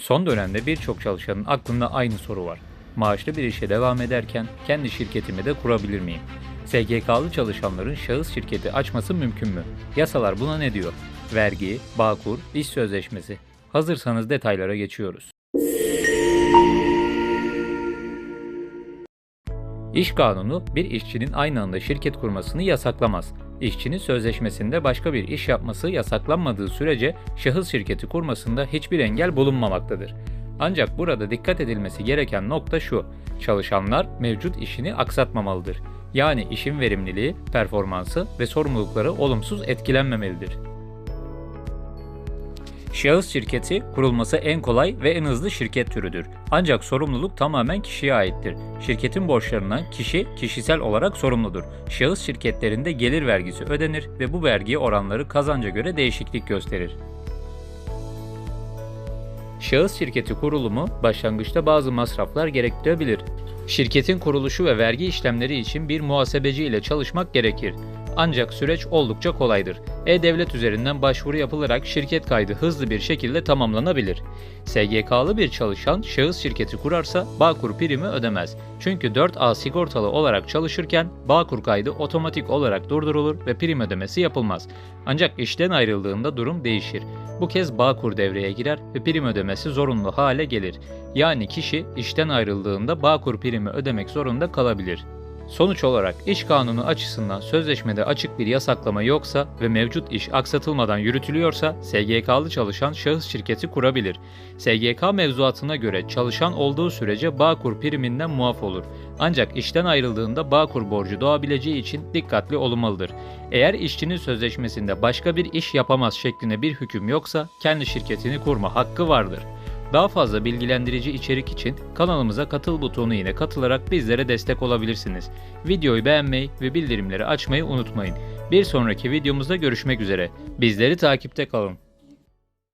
Son dönemde birçok çalışanın aklında aynı soru var. Maaşlı bir işe devam ederken kendi şirketimi de kurabilir miyim? SGK'lı çalışanların şahıs şirketi açması mümkün mü? Yasalar buna ne diyor? Vergi, bağkur, iş sözleşmesi. Hazırsanız detaylara geçiyoruz. İş kanunu bir işçinin aynı anda şirket kurmasını yasaklamaz. İşçinin sözleşmesinde başka bir iş yapması yasaklanmadığı sürece şahıs şirketi kurmasında hiçbir engel bulunmamaktadır. Ancak burada dikkat edilmesi gereken nokta şu. Çalışanlar mevcut işini aksatmamalıdır. Yani işin verimliliği, performansı ve sorumlulukları olumsuz etkilenmemelidir. Şahıs şirketi kurulması en kolay ve en hızlı şirket türüdür. Ancak sorumluluk tamamen kişiye aittir. Şirketin borçlarından kişi kişisel olarak sorumludur. Şahıs şirketlerinde gelir vergisi ödenir ve bu vergi oranları kazanca göre değişiklik gösterir. Şahıs şirketi kurulumu başlangıçta bazı masraflar gerektirebilir. Şirketin kuruluşu ve vergi işlemleri için bir muhasebeci ile çalışmak gerekir. Ancak süreç oldukça kolaydır. E-Devlet üzerinden başvuru yapılarak şirket kaydı hızlı bir şekilde tamamlanabilir. SGK'lı bir çalışan şahıs şirketi kurarsa Bağkur primi ödemez. Çünkü 4A sigortalı olarak çalışırken Bağkur kaydı otomatik olarak durdurulur ve prim ödemesi yapılmaz. Ancak işten ayrıldığında durum değişir. Bu kez Bağkur devreye girer ve prim ödemesi zorunlu hale gelir. Yani kişi işten ayrıldığında Bağkur primi ödemek zorunda kalabilir. Sonuç olarak iş kanunu açısından sözleşmede açık bir yasaklama yoksa ve mevcut iş aksatılmadan yürütülüyorsa SGK'lı çalışan şahıs şirketi kurabilir. SGK mevzuatına göre çalışan olduğu sürece Bağkur priminden muaf olur. Ancak işten ayrıldığında Bağkur borcu doğabileceği için dikkatli olunmalıdır. Eğer işçinin sözleşmesinde başka bir iş yapamaz şeklinde bir hüküm yoksa kendi şirketini kurma hakkı vardır. Daha fazla bilgilendirici içerik için kanalımıza katıl butonu ile katılarak bizlere destek olabilirsiniz. Videoyu beğenmeyi ve bildirimleri açmayı unutmayın. Bir sonraki videomuzda görüşmek üzere. Bizleri takipte kalın.